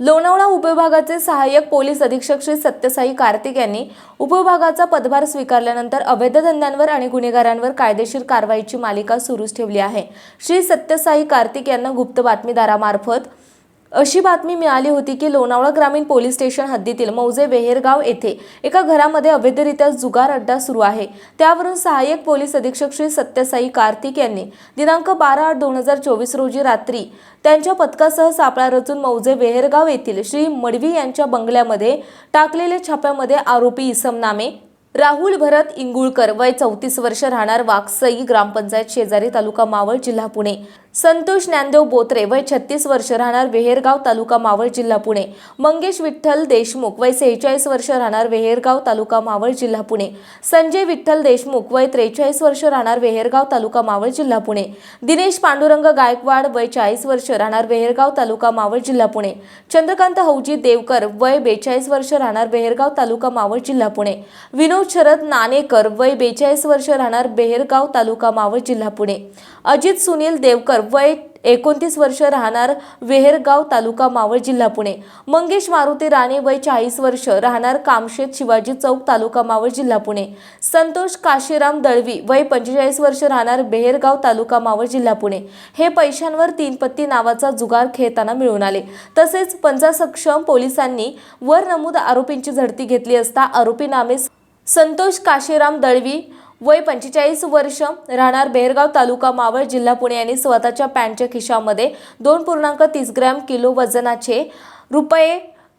लोणावळा उपविभागाचे सहाय्यक पोलीस अधीक्षक श्री सत्यसाई कार्तिक यांनी उपविभागाचा पदभार स्वीकारल्यानंतर अवैध धंद्यांवर आणि गुन्हेगारांवर कायदेशीर कारवाईची मालिका सुरूच ठेवली आहे. श्री सत्यसाई कार्तिक यांना गुप्त बातमीदारामार्फत अशी बातमी मिळाली होती की लोणावळा ग्रामीण पोलीस स्टेशन हद्दीतील मौजे वेहेरगाव येथे एका घरामध्ये अवैधरित्या जुगार अड्डा सुरू आहे. त्यावरून सहाय्यक पोलीस अधीक्षक श्री सत्यसाई कार्तिक यांनी दिनांक बारा आठ दोन हजार चोवीस रोजी रात्री त्यांच्या पथकासह सापळा रचून मौजे वेहेरगाव येथील श्री मडवी यांच्या बंगल्यामध्ये टाकलेल्या छाप्यामध्ये आरोपी इसम नामे राहुल भरत इंगुळकर वय चौतीस वर्ष राहणार वाकसई ग्रामपंचायत शेजारी तालुका मावळ जिल्हा पुणे. संतोष ज्ञानदेव बोत्रे वय छत्तीस वर्ष राहणार वेहेरगाव तालुका मावळ जिल्हा पुणे. मंगेश विठ्ठल देशमुख वय सेहेचाळीस वर्ष राहणार वेहेरगाव तालुका मावळ जिल्हा पुणे. संजय विठ्ठल देशमुख वय त्रेचाळीस वर्ष राहणार वेहेरगाव तालुका मावळ जिल्हा पुणे. दिनेश पांडुरंग गायकवाड वय चाळीस वर्ष राहणार वेहेरगाव तालुका मावळ जिल्हा पुणे. चंद्रकांत हौजी देवकर वय बेचाळीस वर्ष राहणार बेहेरगाव तालुका मावळ जिल्हा पुणे. विनोद शरद नाणेकर वय बेचाळीस वर्ष राहणार बेहेरगाव तालुका मावळ जिल्हा पुणे. अजित सुनील देवकर वय एकोणतीस वर्ष राहणार वेहेरगाव तालुका मावळ जिल्हा पुणे. मंगेश मारुती राणे वय चाळीस वर्ष राहणार कामशेत शिवाजी चौक तालुका मावळ जिल्हा पुणे. संतोष काशीराम दळवी वय पंचेचाळीस वर्ष राहणार बेहेरगाव तालुका मावळ जिल्हा पुणे. हे पैशांवर तीन पत्ती नावाचा जुगार खेळताना मिळून आले. तसेच पंचासक्षम पोलिसांनी वर नमूद आरोपींची झडती घेतली असता आरोपी नामे संतोष काशीराम दळवी वय पंचेचाळीस वर्ष राहणार बेरगाव तालुका मावळ जिल्हा पुणे यांनी स्वतःच्या पॅन्टच्या खिशामध्ये दोन पूर्णांक तीस ग्रॅम किलो वजनाचे रुपये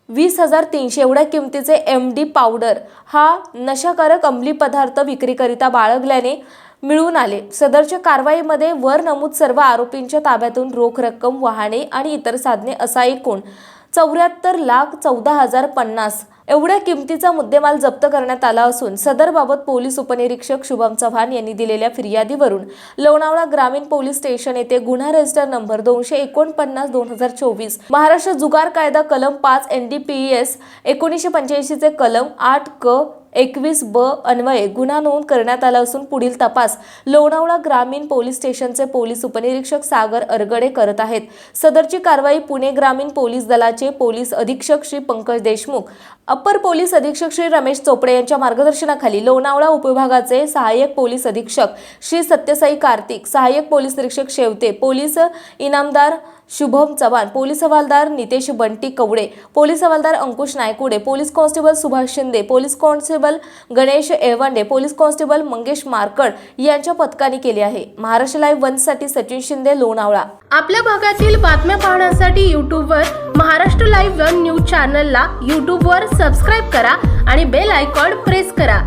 वीस हजार तीनशे एवढ्या किमतीचे एम डी पावडर हा नशाकारक अंमली पदार्थ विक्रीकरिता बाळगल्याने मिळून आले. सदरच्या कारवाईमध्ये वर नमूद सर्व आरोपींच्या ताब्यातून रोख रक्कम वाहने आणि इतर साधने असा एकूण चौऱ्याहत्तर लाख चौदा हजार पन्नास. एवढ्या किमतीचा मुद्देमाल जप्त करण्यात आला असून सदरबाबत पोलीस उपनिरीक्षक शुभम चव्हाण यांनी दिलेल्या फिर्यादीवरून लोणावळा ग्रामीण पोलीस स्टेशन येथे गुन्हा रजिस्टर नंबर दोनशे एकोणपन्नास दोन हजार चोवीस महाराष्ट्र जुगार कायदा कलम पाच एन डी पी एस एकोणीसशे पंच्याऐंशीचे कलम आठ क एकवीस ब अन्वये गुन्हा नोंद करण्यात आला असून पुढील तपास लोणावळा ग्रामीण पोलीस स्टेशनचे पोलीस उपनिरीक्षक सागर अरगडे करत आहेत. सदरची कारवाई पुणे ग्रामीण पोलीस दलाचे पोलीस अधीक्षक श्री पंकज देशमुख अप्पर पोलीस अधीक्षक श्री रमेश चोपडे यांच्या मार्गदर्शनाखाली लोणावळा उपविभागाचे सहाय्यक पोलीस अधीक्षक श्री सत्यसाई कार्तिक सहाय्यक पोलीस निरीक्षक शेवते पोलीस इनामदार शुभम चव्हाण पोलीस हवालदार नितेश बंटी कवडे पोलीस हवालदार Ankush Naykude police constable Subhash Shinde police constable Ganesh Evande police constable Mangesh Markad यांच्या पथकाने केले आहे. महाराष्ट्र लाईव्ह वनसाठी सचिन शिंदे लोणावळा. आपल्या भागातील बातम्या पाहण्यासाठी यूट्यूबवर महाराष्ट्र लाईव्ह वन न्यूज चॅनलला यूट्यूबवर सबस्क्राईब करा आणि बेल आयकॉन प्रेस करा.